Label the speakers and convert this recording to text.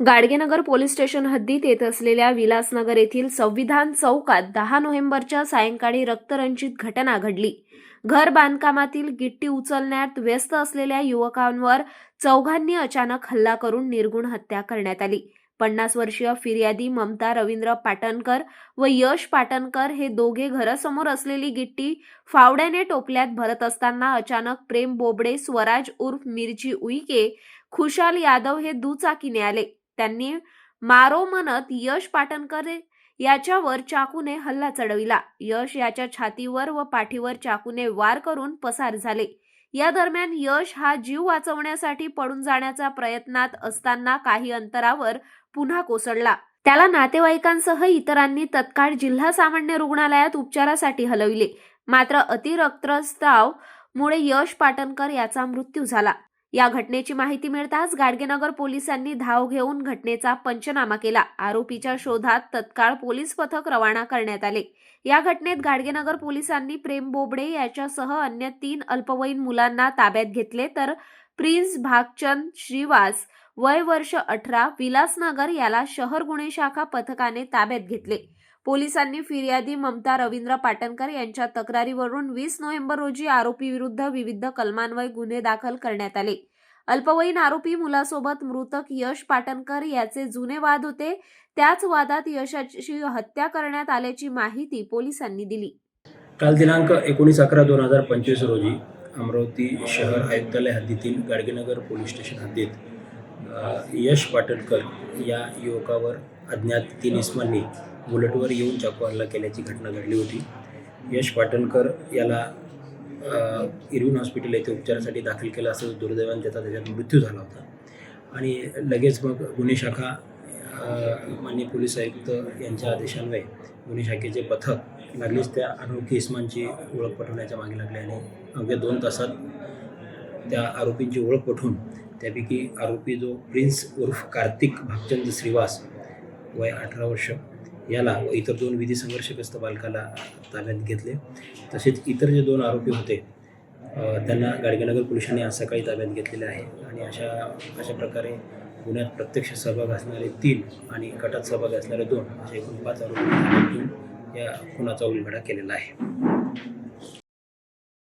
Speaker 1: Gadgenagar police station हद्दीत येत असलेल्या विलासनगर येथील संविधान चौकात दहा नोव्हेंबरच्या सायंकाळी रक्तरंजित घटना घडली. घर बांधकामातील गिट्टी उचलण्यात व्यस्त असलेल्या युवकांवर चौघांनी अचानक हल्ला करून निर्गुण हत्या करण्यात आली. पन्नास वर्षीय फिर्यादी ममता रवींद्र पाटणकर व यश पाटणकर हे दोघे घरासमोर असलेली गिट्टी फावड्याने टोपल्यात भरत असताना अचानक प्रेम बोबडे स्वराज उर्फ मिरची उईके खुशाल यादव हे दुचाकीने आले. त्यांनी मारो म्हणत यश पाटणकर याच्यावर चाकूने हल्ला चढविला. यश याच्या छातीवर व पाठीवर चाकूने वार करून पसार झाले. या दरम्यान यश हा जीव वाचवण्यासाठी पडून जाण्याचा प्रयत्नात असताना काही अंतरावर पुन्हा कोसळला. त्याला नातेवाईकांसह इतरांनी तत्काळ जिल्हा सामान्य रुग्णालयात उपचारासाठी हलविले. मात्र अतिरक्तस्राव मुळे यश पाटणकर याचा मृत्यू झाला. या घटनेची माहिती मिळताच गाडगेनगर पोलिसांनी धाव घेऊन घटनेचा पंचनामा केला. आरोपीच्या शोधात तत्काळ पोलीस पथक रवाना करण्यात आले. या घटनेत गाडगेनगर पोलिसांनी प्रेम बोबडे याच्यासह अन्य तीन अल्पवयीन मुलांना ताब्यात घेतले तर प्रिन्स भागचंद श्रीवास वय वर्ष अठरा विलासनगर याला शहर गुन्हे शाखा पथकाने ताब्यात घेतले. पोलिसांनी फिर्यादी ममता रवींद्र पाटणकर यांच्या तक्रारीवरून वीस नोव्हेंबर रोजी आरोपी विरुद्ध विविध कलमान्वये गुन्हे दाखल करण्यात आले. अल्पवयीन आरोपी मुलासोबत मृतक यश पाटणकर याचे जुने वाद होते. त्याच वादात यशाची हत्या करण्यात आल्याची माहिती पोलिसांनी दिली.
Speaker 2: काल दिनांक एकोणीस अकरा दोन हजार पंचवीस रोजी अमरावती शहर आयुक्तालय हद्दीतील गाडगेनगर पोलीस स्टेशन हद्दीत यश पाटणकर या युवकावर अज्ञात तीन इस्मांनी बुलेटवर येऊन चाकू हल्ला केल्याची घटना घडली होती. यश पाटणकर याला इरविन हॉस्पिटल येथे उपचारासाठी दाखल केलं असं दुर्दैवाने त्याचा त्याच्यात मृत्यू झाला होता. आणि लगेच मग गुन्हे शाखा माननीय पोलीस आयुक्त यांच्या आदेशान्वये गुन्हे शाखेचे पथक लागलीच त्या अनोळखी इस्मांची ओळख पटवण्याच्या मागे लागले आणि अवघ्या दोन तासात त्या आरोपींची ओळख पटवून त्यापैकी आरोपी जो प्रिन्स उर्फ कार्तिक भागचंद श्रीवास वय अठरा वर्ष याला व इतर दोन विधी संघर्षग्रस्त बालकाला ताब्यात घेतले. तसेच इतर जे दोन आरोपी होते त्यांना गाडगेनगर पोलिसांनी आज सकाळी ताब्यात घेतलेले आहे. आणि अशा अशा प्रकारे गुन्ह्यात प्रत्यक्ष सहभाग असणारे तीन आणि गटात सहभाग असणारे दोन असे एकूण पाच आरोपी या खुनाचा उलगडा केलेला आहे.